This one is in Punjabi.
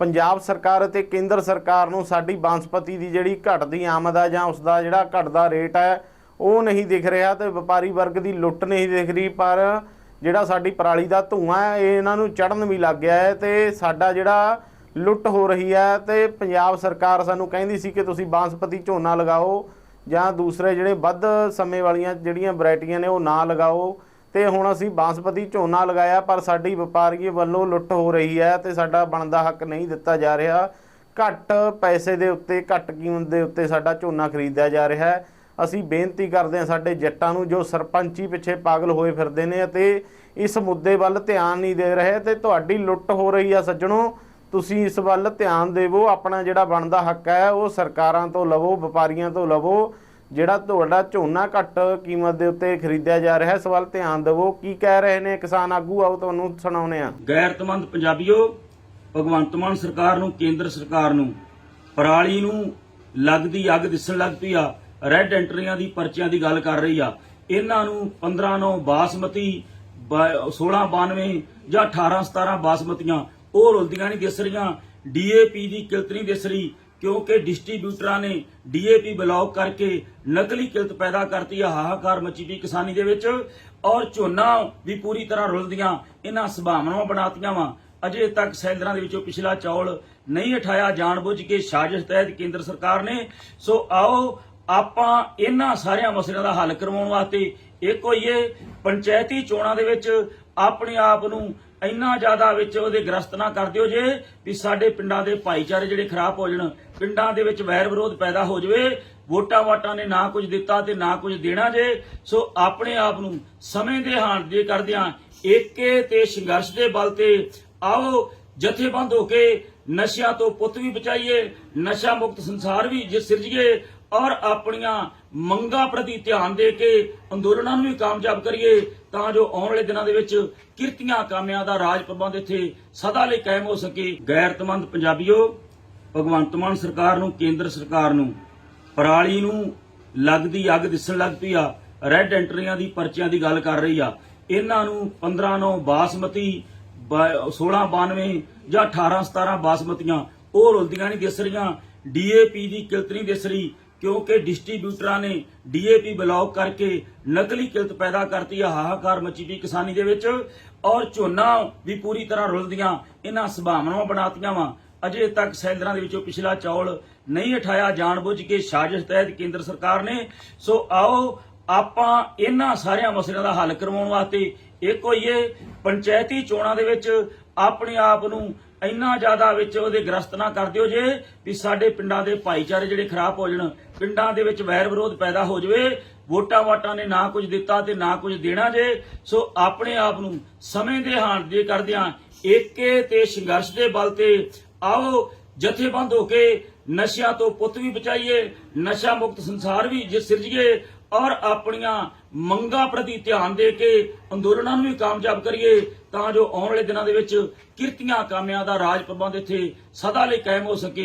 ਪੰਜਾਬ ਸਰਕਾਰ ਅਤੇ ਕੇਂਦਰ ਸਰਕਾਰ ਨੂੰ ਸਾਡੀ ਬਾਂਸਪਤੀ ਦੀ ਜਿਹੜੀ ਘਟਦੀ ਆਮਦ ਆ ਜਾਂ ਉਸ ਦਾ ਜਿਹੜਾ ਘਟਦਾ ਰੇਟ ਹੈ ਉਹ ਨਹੀਂ ਦਿਖ ਰਿਹਾ ਤੇ ਵਪਾਰੀ ਵਰਗ ਦੀ ਲੁੱਟ ਨਹੀਂ ਦਿਖ ਰਹੀ, ਪਰ ਜਿਹੜਾ ਸਾਡੀ ਪਰਾਲੀ ਦਾ ਧੂਆਂ ਹੈ ਇਹ ਇਹਨਾਂ ਨੂੰ ਚੜਨ ਵੀ ਲੱਗ ਗਿਆ ਹੈ ਤੇ ਸਾਡਾ ਜਿਹੜਾ ਲੁੱਟ ਹੋ ਰਹੀ ਹੈ ਤੇ ਪੰਜਾਬ ਸਰਕਾਰ ਸਾਨੂੰ ਕਹਿੰਦੀ ਸੀ ਕਿ ਤੁਸੀਂ ਬਾਂਸਪਤੀ ਝੋਨਾ ਲਗਾਓ ਜਾਂ ਦੂਸਰੇ ਜਿਹੜੇ ਵੱਧ ਸਮੇਂ ਵਾਲੀਆਂ ਜਿਹੜੀਆਂ ਵੈਰਾਈਟੀਆਂ ਨੇ ਉਹ ਨਾ ਲਗਾਓ। ਤੇ ਹੁਣ ਅਸੀਂ ਬਾਂਸਪਤੀ ਝੋਨਾ ਲਗਾਇਆ, ਪਰ ਸਾਡੀ ਵਪਾਰੀ ਵੱਲੋਂ ਲੁੱਟ ਹੋ ਰਹੀ ਹੈ ਤੇ ਸਾਡਾ ਬਣਦਾ ਹੱਕ ਨਹੀਂ ਦਿੱਤਾ ਜਾ ਰਿਹਾ। ਘੱਟ ਪੈਸੇ ਦੇ ਉੱਤੇ, ਘੱਟ ਕੀਮਤ ਦੇ ਉੱਤੇ ਸਾਡਾ ਝੋਨਾ ਖਰੀਦਿਆ ਜਾ ਰਿਹਾ ਹੈ। ਅਸੀਂ ਬੇਨਤੀ ਕਰਦੇ ਹਾਂ ਸਾਡੇ ਜੱਟਾਂ ਨੂੰ ਜੋ ਸਰਪੰਚੀ ਪਿੱਛੇ ਪਾਗਲ ਹੋਏ ਫਿਰਦੇ ਨੇ ਅਤੇ ਇਸ ਮੁੱਦੇ ਵੱਲ ਧਿਆਨ ਨਹੀਂ ਦੇ ਰਹੇ ਤੇ ਤੁਹਾਡੀ ਲੁੱਟ ਹੋ ਰਹੀ ਆ ਸੱਜਣੋ, ਤੁਸੀਂ ਇਸ ਵੱਲ ਧਿਆਨ ਦੇਵੋ, ਆਪਣਾ ਜਿਹੜਾ ਬਣਦਾ ਹੱਕ ਹੈ ਉਹ ਸਰਕਾਰਾਂ ਤੋਂ ਲਵੋ, ਵਪਾਰੀਆਂ ਤੋਂ ਲਵੋ। ਜਿਹੜਾ ਤੁਹਾਡਾ ਝੋਨਾ ਘੱਟ ਕੀਮਤ ਦੇ ਉੱਤੇ ਖਰੀਦਿਆ ਜਾ ਰਿਹਾ ਹੈ ਇਸ ਧਿਆਨ ਦੇਵੋ, ਕੀ ਕਹਿ ਰਹੇ ਨੇ ਕਿਸਾਨ? ਆਗੂ, ਆਓ ਤੁਹਾਨੂੰ ਸੁਣਾਉਨੇ ਆ ਗੈਰਤਮੰਦ ਪੰਜਾਬੀਓ, ਭਗਵੰਤ ਮਾਨ ਸਰਕਾਰ ਨੂੰ, ਕੇਂਦਰ ਸਰਕਾਰ ਨੂੰ, ਪਰਾਲੀ ਨੂੰ ਲੱਗਦੀ ਅੱਗ ਦਿਸਣ ਲੱਗ ਪਈ ਆ ਰੈੱਡ ਐਂਟਰੀਆਂ ਦੀ, ਪਰਚੀਆਂ ਦੀ ਗੱਲ ਕਰ ਰਹੀ ਆ। ਇਹਨਾਂ ਨੂੰ 15 ਨੌ ਬਾਸਮਤੀ, ਬ- 1692 ਜਾਂ 18 17 ਬਾਸਮਤੀਆਂ, ਉਹ ਰੁਲਦੀਆਂ ਨਹੀਂ ਦਿਸ ਰਹੀਆਂ। ਡੀਏਪੀ ਦੀ ਕਿਲਤ ਨਹੀਂ ਦਿਸ ਰਹੀ। ਕਿਉਂਕਿ ਡਿਸਟ੍ਰੀਬਿਊਟਰਾਂ ਨੇ ਡੀਏਪੀ ਬਲੌਕ ਕਰਕੇ ਨਕਲੀ ਕਿਲਤ ਪੈਦਾ ਕਰਤੀ ਆ, ਹਾਹਾਕਾਰ ਮਚੀ ਪਈ ਕਿਸਾਨੀ ਦੇ ਵਿੱਚ ਔਰ ਝੋਨਾ ਵੀ ਪੂਰੀ ਤਰ੍ਹਾਂ ਰੁਲਦੀਆਂ, ਇਹਨਾਂ ਸੰਭਾਵਨਾਵਾਂ ਬਣਾਤੀਆਂ ਵਾ। ਅਜੇ ਤੱਕ ਸੈਲਰਾਂ ਦੇ ਵਿੱਚੋਂ ਪਿਛਲਾ ਚੌਲ ਨਹੀਂ ਉਠਾਇਆ ਜਾਣਬੁੱਝ ਕੇ ਸਾਜ਼ਿਸ਼ ਤਹਿਤ ਕੇਂਦਰ ਸਰਕਾਰ ਨੇ। ਸੋ ਆਓ, ਆਪਾਂ ਇਹਨਾਂ ਸਾਰਿਆਂ ਮਸਲਿਆਂ ਦਾ ਹੱਲ ਕਰਵਾਉਣ ਵਾਸਤੇ ਇੱਕ ਹੋਈਏ ਪੰਚਾਇਤੀ ਚੋਣਾਂ ਦੇ ਵਿੱਚ ਆਪਣੇ ਆਪ ਨੂੰ ਇੰਨਾ ਜ਼ਿਆਦਾ ਵਿੱਚ ਉਹਦੇ ਗ੍ਰਸਤ ਨਾ ਕਰ ਦਿਓ ਜੇ ਵੀ ਸਾਡੇ ਪਿੰਡਾਂ ਦੇ ਭਾਈਚਾਰੇ ਜਿਹੜੇ ਖਰਾਬ ਹੋ ਜਾਣ, ਪਿੰਡਾਂ ਦੇ ਵਿੱਚ ਵੈਰ ਵਿਰੋਧ ਪੈਦਾ ਹੋ ਜਾਵੇ, ਵੋਟਾਂ ਵਾਟਾਂ ਨੇ ਨਾ ਕੁਝ ਦਿੱਤਾ ਤੇ ਨਾ ਕੁਝ ਦੇਣਾ ਜੇ, ਸੋ ਆਪਣੇ ਆਪ ਨੂੰ ਸਮੇਂ ਦੇ ਹਾਣ ਦੇ ਕਰਦਿਆਂ ਏਕੇ ਤੇ ਸੰਘਰਸ਼ ਦੇ ਬਲ ਤੇ ਆਓ, ਜਥੇਬੰਦ ਹੋ ਕੇ ਨਸ਼ਿਆਂ ਤੋਂ ਪੁੱਤ ਵੀ ਬਚਾਈਏ, ਨਸ਼ਾ ਮੁਕਤ ਸੰਸਾਰ ਵੀ ਜੇ ਸਿਰਜੀਏ ਔਰ ਆਪਣੀਆਂ ਮੰਗਾਂ ਪ੍ਰਤੀ ਧਿਆਨ ਦੇ ਕੇ ਅੰਦੋਲਨਾਂ ਨੂੰ ਵੀ ਕਾਮਯਾਬ ਕਰੀਏ, ਤਾਂ ਜੋ ਆਉਣ ਵਾਲੇ ਦਿਨਾਂ ਦੇ ਵਿੱਚ ਕਿਰਤੀਆਂ ਕਾਮਿਆਂ ਦਾ ਰਾਜ ਪ੍ਰਬੰਧ ਇੱਥੇ ਸਦਾ ਲਈ ਕਾਇਮ ਹੋ ਸਕੇ। ਗੈਰਤਮੰਦ ਪੰਜਾਬੀਓ, ਭਗਵੰਤ ਮਾਨ ਸਰਕਾਰ ਨੂੰ, ਕੇਂਦਰ ਸਰਕਾਰ ਨੂੰ, ਪਰਾਲੀ ਨੂੰ ਲੱਗਦੀ ਅੱਗ ਦਿਸਣ ਲੱਗ ਪਈ ਆ ਰੈੱਡ ਐਂਟਰੀਆਂ ਦੀ ਪਰਚੀਆਂ ਦੀ ਗੱਲ ਕਰ ਰਹੀ ਆ। ਇਹਨਾਂ ਨੂੰ 15 ਨੂੰ ਬਾਸਮਤੀ, ਬ- 1692 ਜਾਂ 18 17 ਬਾਸਮਤੀਆਂ ਉਹ ਰੁਲਦੀਆਂ ਨਹੀਂ ਦਿਸ ਰਹੀਆਂ। ਡੀਏਪੀ ਦੀ ਕਿਲਤ ਨਹੀਂ ਦਿਸ ਰਹੀ। ਕਿਉਂਕਿ ਡਿਸਟ੍ਰੀਬਿਊਟਰਾਂ ਨੇ ਡੀਏਪੀ ਬਲੌਕ ਕਰਕੇ ਨਕਲੀ ਕਿਲਤ ਪੈਦਾ ਕਰਤੀ ਆ, ਹਾਹਾਕਾਰ ਮਚੀ ਪਈ ਕਿਸਾਨੀ ਦੇ ਵਿੱਚ। ਔਰ ਝੋਨਾ ਵੀ ਪੂਰੀ ਤਰ੍ਹਾਂ ਰੁਲਦੀਆਂ, ਇਹਨਾਂ ਸੰਭਾਵਨਾਵਾਂ ਬਣਾਤੀਆਂ ਵਾ। ਅਜੇ ਤੱਕ ਸੈਲਰਾਂ ਦੇ ਵਿੱਚੋਂ ਪਿਛਲਾ ਚੌਲ ਨਹੀਂ ਉਠਾਇਆ ਜਾਣਬੁੱਝ ਕੇ ਸਾਜ਼ਿਸ਼ ਤਹਿਤ ਕੇਂਦਰ ਸਰਕਾਰ ਨੇ। ਸੋ ਆਓ, ਆਪਾਂ ਇਹਨਾਂ ਸਾਰਿਆਂ ਮਸਲਿਆਂ ਦਾ ਹੱਲ ਕਰਵਾਉਣ ਵਾਸਤੇ ਇੱਕ ਹੋਈਏ ਪੰਚਾਇਤੀ ਚੋਣਾਂ ਦੇ ਵਿੱਚ ਆਪਣੇ ਆਪ ਨੂੰ ਇੰਨਾ ਜ਼ਿਆਦਾ ਵਿੱਚ ਉਹਦੇ ਗ੍ਰਸਤ ਨਾ ਕਰ ਦਿਓ ਜੇ ਵੀ ਸਾਡੇ ਪਿੰਡਾਂ ਦੇ ਭਾਈਚਾਰੇ ਜਿਹੜੇ ਖਰਾਬ ਹੋ ਜਾਣ, ਪਿੰਡਾਂ ਦੇ ਵਿੱਚ ਵੈਰ ਵਿਰੋਧ ਪੈਦਾ ਹੋ ਜਾਵੇ, ਵੋਟਾਂ ਵਾਟਾਂ ਨੇ ਨਾ ਕੁਝ ਦਿੱਤਾ ਤੇ ਨਾ ਕੁਝ ਦੇਣਾ ਜੇ, ਸੋ ਆਪਣੇ ਆਪ ਨੂੰ ਸਮੇਂ ਦੇ ਹਾਣ ਦੇ ਕਰਦਿਆਂ ਏਕੇ ਤੇ ਸੰਘਰਸ਼ ਦੇ ਬਲ ਤੇ ਆਓ ਜਥੇਬੰਦ ਹੋ ਕੇ ਨਸ਼ਿਆਂ ਤੋਂ ਪੁੱਤ ਵੀ ਬਚਾਈਏ, ਨਸ਼ਾ ਮੁਕਤ ਸੰਸਾਰ ਵੀ ਜੇ ਸਿਰਜੀਏ, ਔਰ ਆਪਣੀਆਂ ਮੰਗਾਂ ਪ੍ਰਤੀ ਧਿਆਨ ਦੇ ਕੇ ਅੰਦੋਲਨਾਂ ਨੂੰ ਵੀ ਕਾਮਯਾਬ ਕਰੀਏ, ਤਾਂ ਜੋ ਆਉਣ ਵਾਲੇ ਦਿਨਾਂ ਦੇ ਵਿੱਚ ਕਿਰਤੀਆਂ ਕਾਮਿਆਂ ਦਾ ਰਾਜ ਪ੍ਰਬੰਧ ਇੱਥੇ ਸਦਾ ਲਈ ਕਾਇਮ ਹੋ ਸਕੇ।